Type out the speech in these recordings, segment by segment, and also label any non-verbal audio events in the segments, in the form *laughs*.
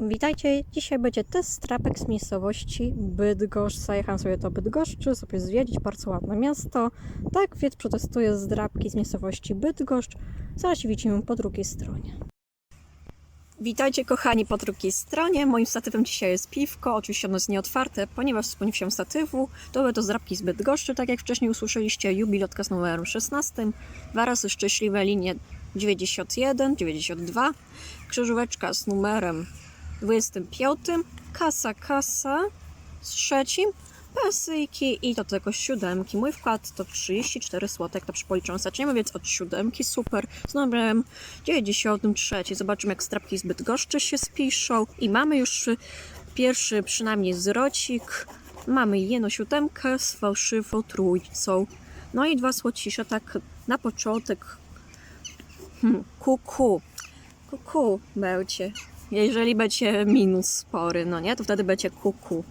Witajcie, dzisiaj będzie test strapek z miejscowości Bydgoszcz. Zajechałam sobie do Bydgoszczy, sobie zwiedzić, bardzo ładne miasto. Tak więc przetestuję zdrapki z miejscowości Bydgoszcz. Zaraz się widzimy po drugiej stronie. Witajcie kochani po drugiej stronie. Moim statywem dzisiaj jest piwko. Oczywiście ono jest nieotwarte, ponieważ z wsią statywu to będą zdrapki z Bydgoszczy, tak jak wcześniej usłyszeliście, jubilotka z numerem 16, dwa razy szczęśliwe linie 91, 92, krzyżóweczka z numerem 25, kasa, kasa z trzecim, pasyjki i do tego siódemki. Mój wkład to 34 zł, to przy policzeniu zaczniemy więc od siódemki, super, z numerem 93. Zobaczymy jak strapki z Bydgoszczy się spiszą i mamy już pierwszy przynajmniej zwrocik. Mamy jedną siódemkę z fałszywą trójcą. No i dwa słocisze tak na początek. Hmm, kuku. Kuku będzie. Jeżeli będzie minus spory, no nie, to wtedy będzie kuku.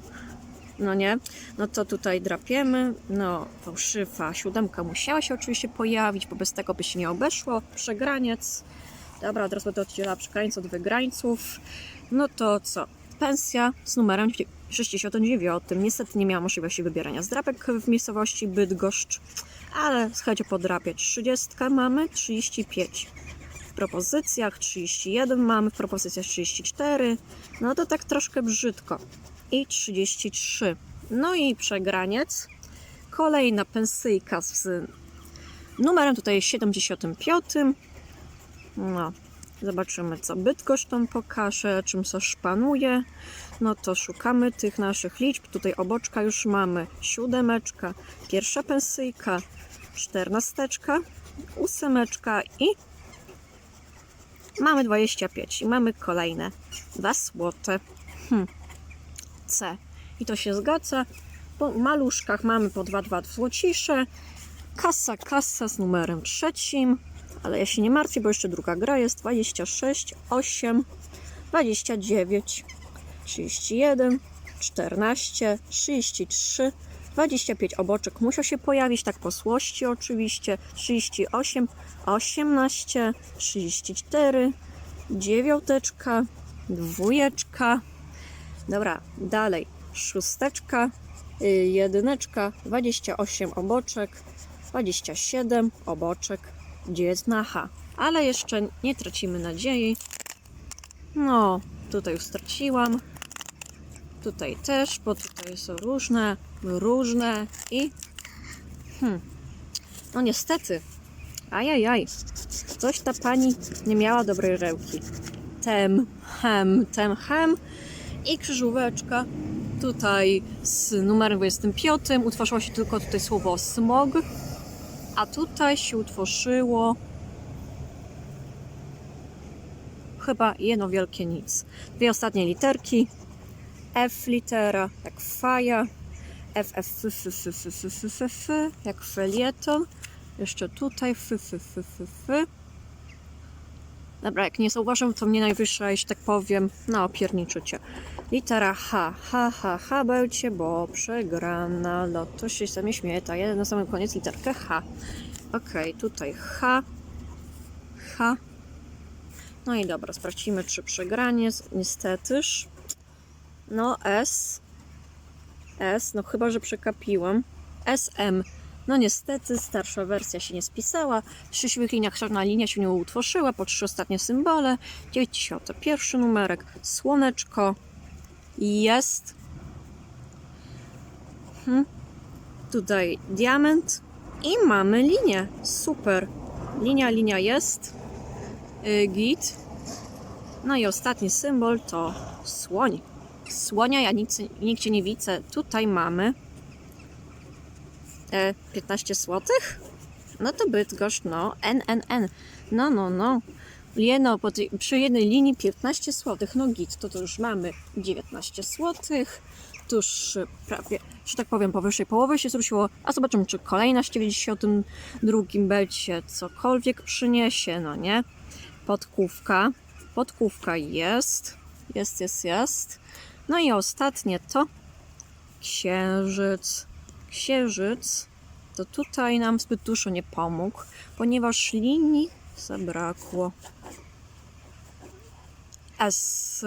No nie, no to tutaj drapiemy. No, fałszywa siódemka musiała się oczywiście pojawić, bo bez tego by się nie obeszło. Przegraniec. Dobra, teraz będę oddzielała przegrańców od wygrańców. No to co? Pensja z numerem 69. Niestety nie miałam możliwości wybierania zdrapek w miejscowości Bydgoszcz, ale słuchajcie, podrapiać. 30 mamy, 35 w propozycjach 31 mamy, w propozycjach 34. No to tak troszkę brzydko. I 33. No i przegraniec. Kolejna pensyjka z numerem tutaj 75. No, zobaczymy co Bydgoszcz tam pokaże, czym co szpanuje. No to szukamy tych naszych liczb. Tutaj oboczka już mamy. Siódemeczka, pierwsza pensyjka, czternasteczka, ósemeczka i Mamy 25 i mamy kolejne 2 złote. Hm. C. I to się zgadza. Po maluszkach mamy po 2, 2 złocisze. Kasa, kasa z numerem trzecim. Ale ja się nie martwię, bo jeszcze druga gra jest 26, 8, 29, 31, 14, 33, 25 oboczek musiał się pojawić, tak po złości oczywiście. 38, 18, 34, dziewiąteczka, dwójeczka. Dobra, dalej. Szósteczka, y, jedyneczka, 28 oboczek, 27 oboczek, dziewiętnacha. Ale jeszcze nie tracimy nadziei. No, tutaj już straciłam. Tutaj też, bo tutaj są różne, różne i... Hmm. No niestety, ajajaj, coś ta pani nie miała dobrej rełki. Tem, hem, tem, hem i krzyżóweczka tutaj z numerem 25 utworzyło się tylko tutaj słowo smog, a tutaj się utworzyło chyba jedno wielkie nic. Dwie ostatnie literki, F litera, jak faja, FF, f, f, f, f, f, f, f, jak felieton. Jeszcze tutaj, f, f, f, f, f. Dobra, jak nie zauważam, to mnie najwyższa, jeśli tak powiem, na opierniczucie. Litera H, H, H, H habelcie, bo przegrana, no to się ze mnie śmieje, ta jeden na samym koniec literkę H. Okej, okay, tutaj H, H. No i dobra, sprawdźmy, czy przegranie, niestetyż. No S, S, no chyba, że przekapiłam. SM. No niestety, starsza wersja się nie spisała. W szczęśliwych liniach czarna linia się nie utworzyła, po trzy ostatnie symbole. 91 numerek, słoneczko. Jest. Hmm. Tutaj diament. I mamy linię. Super. Linia, linia jest. Yy, git. No i ostatni symbol to słoń. Słonia ja nic, nigdzie nie widzę. Tutaj mamy e, 15 zł. No to Bydgoszcz, no. NNN. No, no, no. Tej, przy jednej linii 15 zł. No git, to, to już mamy 19 zł. Tuż prawie, że tak powiem, powyżej połowy się zwróciło. A zobaczymy, czy kolejna z 92 będzie cokolwiek przyniesie, no nie? Podkówka. Podkówka jest. Jest, jest, jest. No i ostatnie to księżyc. Księżyc to tutaj nam zbyt dużo nie pomógł, ponieważ linii zabrakło. S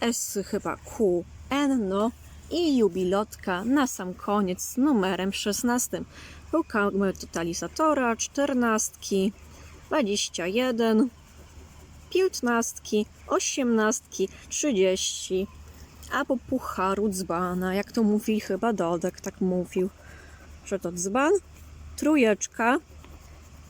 S chyba Q, N, no i jubilotka na sam koniec z numerem 16. Szukamy totalizatora, 14, 21, 15, 18, 30, a po pucharu dzbana, jak to mówi chyba Dodek, tak mówił, że to dzban, trójeczka,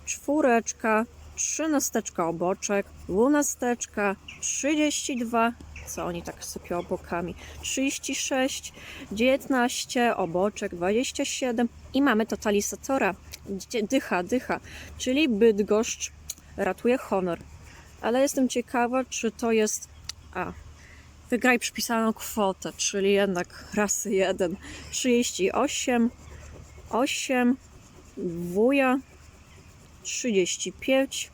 czwóreczka, trzynasteczka oboczek, dwunasteczka, 32, co oni tak sypią bokami, 36, 19, oboczek, 27 i mamy totalizatora, dycha, dycha, czyli Bydgoszcz ratuje honor. Ale jestem ciekawa, czy to jest, a, wygraj przypisaną kwotę, czyli jednak rasy 1, 38, 8, wuja, 35.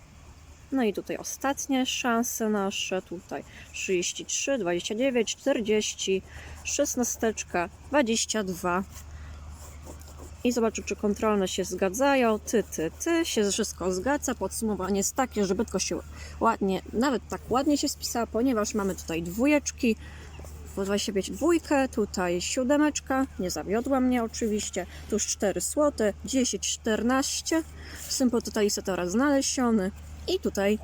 No i tutaj ostatnie szanse nasze. Tutaj 33, 29, 40, 16, 22. I zobaczę, czy kontrolne się zgadzają. Ty, ty, ty. Się wszystko zgadza. Podsumowanie jest takie, że Bytko się ładnie, nawet tak ładnie się spisała, ponieważ mamy tutaj dwójeczki, po 25 dwójkę, tutaj siódemeczka, nie zawiodła mnie oczywiście, tu już 4 złote, 10, 14, symbol totalizatora znaleziony i tutaj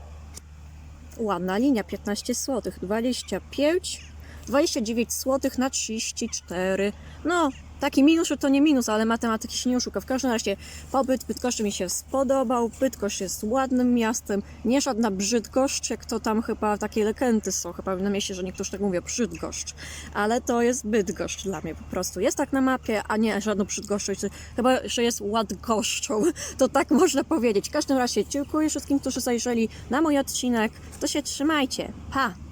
ładna linia, 15 zł, 25, 29 zł na 34, no taki minus to nie minus, ale matematyki się nie oszuka. W każdym razie pobyt Bydgoszczy mi się spodobał. Bydgoszcz jest ładnym miastem, nie żadna Brzydgoszcz, jak to tam chyba takie legendy są, chyba na mieście, że niektórzy tak mówią Brzydgoszcz, ale to jest Bydgoszcz dla mnie po prostu. Jest tak na mapie, a nie żadną Brzydgoszczą, chyba, że jest Ładgoszczą, *laughs* to tak można powiedzieć. W każdym razie dziękuję wszystkim, którzy zajrzeli na mój odcinek. To się trzymajcie. Pa!